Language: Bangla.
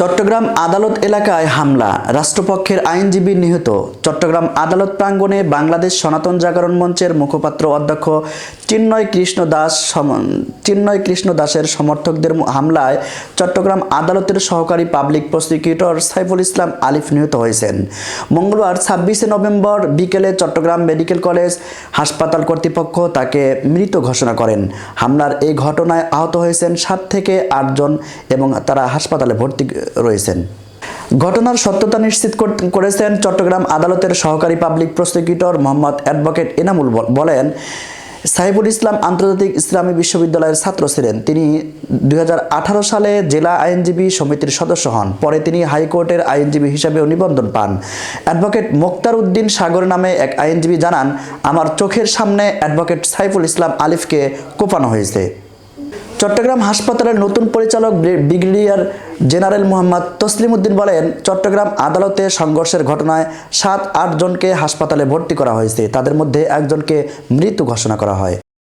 চট্টগ্রাম আদালত এলাকায় হামলা। রাষ্ট্রপক্ষের আইনজীবী নিহত। চট্টগ্রাম আদালত প্রাঙ্গণে বাংলাদেশ সনাতন জাগরণ মঞ্চের মুখপাত্র অধ্যক্ষ চিন্ময় কৃষ্ণ দাস চিন্ময় কৃষ্ণ দাসের সমর্থকদের হামলায় চট্টগ্রাম আদালতের সহকারী পাবলিক প্রসিকিউটর সাইফুল ইসলাম আলিফ নিহত হয়েছেন। মঙ্গলবার ছাব্বিশে নভেম্বর বিকেলে চট্টগ্রাম মেডিকেল কলেজ হাসপাতাল কর্তৃপক্ষ তাকে মৃত ঘোষণা করেন। হামলার এই ঘটনায় আহত হয়েছেন সাত থেকে আটজন এবং তারা হাসপাতালে ভর্তি রয়েছেন। ঘটনার সত্যতা নিশ্চিত করেছেন চট্টগ্রাম আদালতের সহকারী public prosecutor Mohammad advocate Enamul বলেন, সাইফুল ইসলাম আন্তর্জাতিক ইসলামী বিশ্ববিদ্যালয়ের ছাত্র ছিলেন। তিনি দুই হাজার আঠারো সালে জেলা আইনজীবী সমিতির সদস্য হন। পরে তিনি হাইকোর্টের আইনজীবী হিসাবেও নিবন্ধন পান। অ্যাডভোকেট মোক্তার উদ্দিন সাগর নামে এক আইনজীবী জানান, আমার চোখের সামনে অ্যাডভোকেট সাইফুল ইসলাম আলিফকে কোপানো হয়েছে। চট্টগ্রাম হাসপাতালের নতুন পরিচালক ব্রি- ব্রিগেডিয়ার জেনারেল মোহাম্মদ তসলিম উদ্দিন বলেন, চট্টগ্রাম আদালতে সংঘর্ষের ঘটনায় সাত আটজনকে হাসপাতালে ভর্তি করা হয়েছে। তাদের মধ্যে একজনকে মৃত্যু ঘোষণা করা হয়।